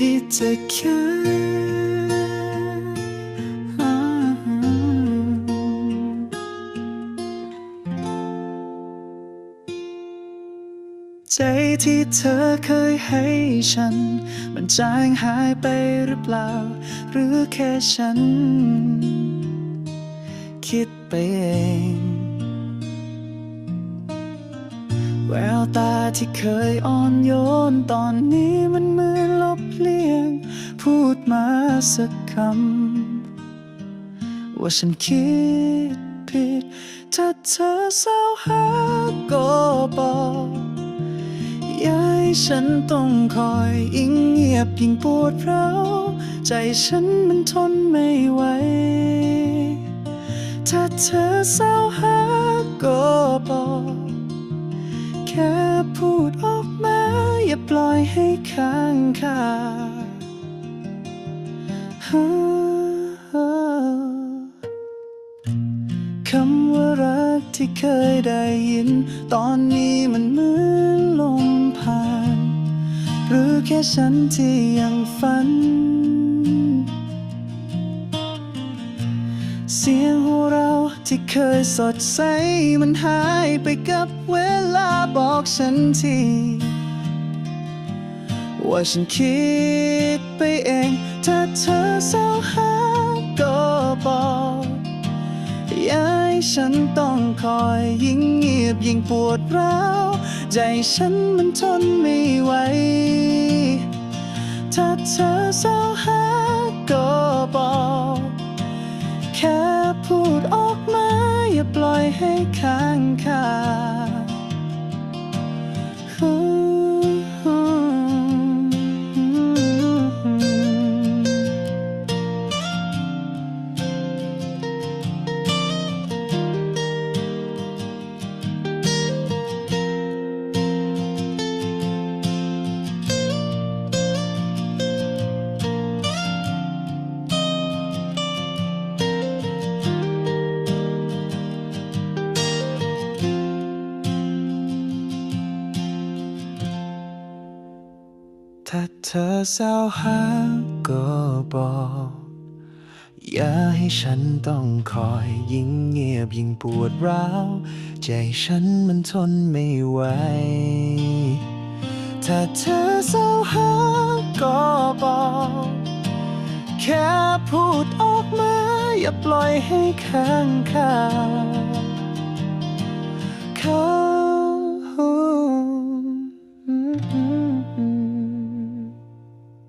ที่เธอแค่ใจที่เธอเคยให้ฉัน มันจางหายไปหรือเปล่า หรือแค่ฉัน คิดไปเอง แววตาที่เคยอ่อนโยนตอนนี้มันเหมือนลบเลียง พูดมาสักคำ ว่าฉันคิดผิด ถ้าเธอเศร้าหาก็บอกย่าให้ฉันต้องคอยยิ่งเงียบยิ่งปวดร้าวใจฉันมันทนไม่ไหวถ้าเธอเศร้าหาก็บอก แค่พูดออกมา อย่าปล่อยให้ค้างคาคำว่ารักที่เคยได้ยิน ตอนนี้มันเหมือนลมผ่าน หรือแค่ฉันที่ยังฝัน เสียงหัวรา ที่เคยสดใสมันหายไปกับเวลาบอกฉันที ว่าฉันคิดไปเอง ถ้าเธอเศร้าหาก็บอกอย่าให้ฉันต้องคอยยิ่งเงียบยิ่งปวดร้าว ใจฉันมันทนไม่ไหว ถ้าเธอเศร้าหา ให้ข้างคา ถ้าเธอเศร้าหาก็บอก อย่าให้ฉันต้องคอยยิ่งเงียบยิ่งปวดร้าว ใจฉันมันทนไม่ไหว ถ้าเธอเศร้าหาก็บอก แค่พูดออกมา อย่าปล่อยให้ค้างคาค